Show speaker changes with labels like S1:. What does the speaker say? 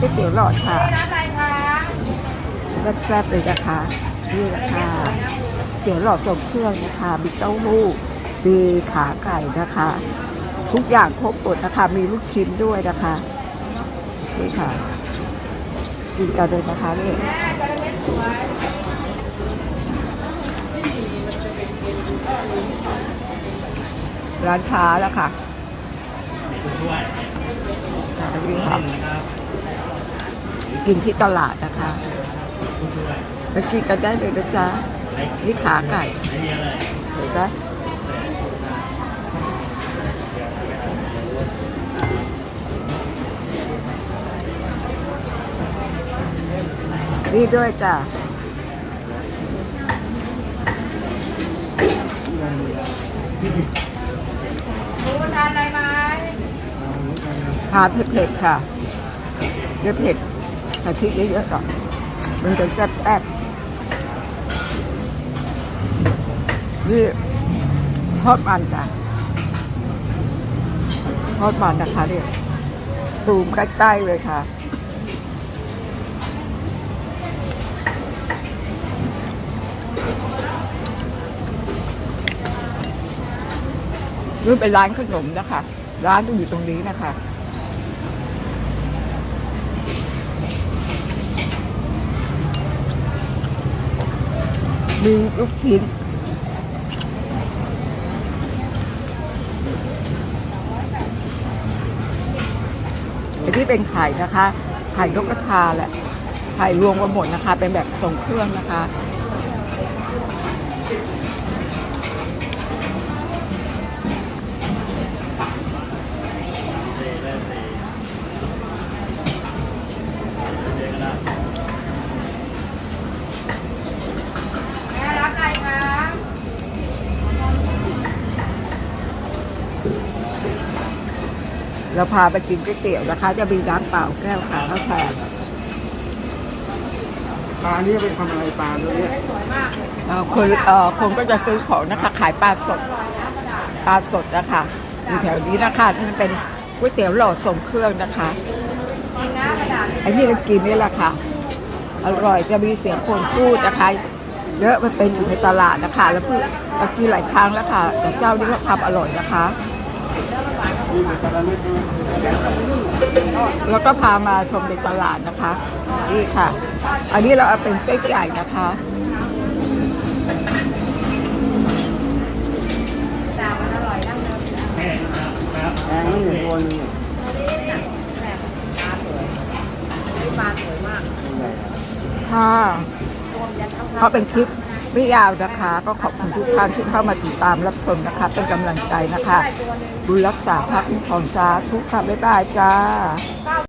S1: ก๋วยเตี๋ยวหลอดค่ะ
S2: ร้านอะไรคะ
S1: แซ่บๆเลยนะคะนี่แหละค่ะเตี๋ยวหลอดทรงเครื่องนะคะมีเต้าหู้มีขาไก่นะคะ ทุกอย่างครบหมดนะคะ มีลูกชิ้นด้วยนะคะนี่ค่ะกินกันเลยนะคะนี่ร้านค้าแล้วค่ะนี่ค่ะ กินที่ตลาดนะคะไปกินกันได้เลยนะจ๊ะนี่ขาไก่เห็นไหมนี่ด้วยจ้ะ
S2: หมูทานอะไรไหม
S1: ทานเผ็ดๆค่ะเดี๋ยวเผ็ดใส่พริเยอะๆก่อนมันจะแซ่บแอบนี่ทอดมันจ้ะทอดมันนะคะเนี่ยซูมใกล้ๆเลยค่ะนี่เป็นร้านขนมนะคะ ร้านอยู่ตรงนี้นะคะ มีลูกชิ้นอันนี้เป็นไข่นะคะ ไข่นกกระทาแหละ ไข่รวมกันหมดนะคะ เป็นแบบทรงเครื่องนะคะ เราพาไปกินก๋วยเตี๋ยวนะคะ จะมีน้ำเปล่าแก้วขาวข้าวแทน
S3: ปลานี่เป็นทำอะไรปลาตัวเนี้ย
S1: เอ่อคนเอ่อคนก็จะซื้อของนะคะ ขายปลาสดปลาสดนะคะอยู่แถวนี้นะคะที่มันเป็นก๋วยเตี๋ยวหลอดส่งเครื่องนะคะไอ้ที่เรากินนี่แหละค่ะ อร่อยจะมีเสียงคนพูดนะคะเยอะมันเป็นอยู่ในตลาดนะคะ แล้วพูดเรากินหลายครั้งแล้วค่ะแต่เจ้านี้เขาทำอร่อยนะคะ แล้วก็พามาชมในตลาดนะคะนี่ค่ะ อันนี้เราเอาเป็นเส้นใหญ่นะคะ
S3: แพงนี่ตัวนึง
S2: ปลาสวยมาก
S1: ค่ะเพราะเป็นคลิป ไม่ยาวนะคะ ก็ขอบคุณทุกท่านที่เข้ามาติดตามรับชมนะคะ เป็นกำลังใจนะคะ บุญรักษาพระคุ้มครองสาทุกค่ะบ๊ายบายจ้า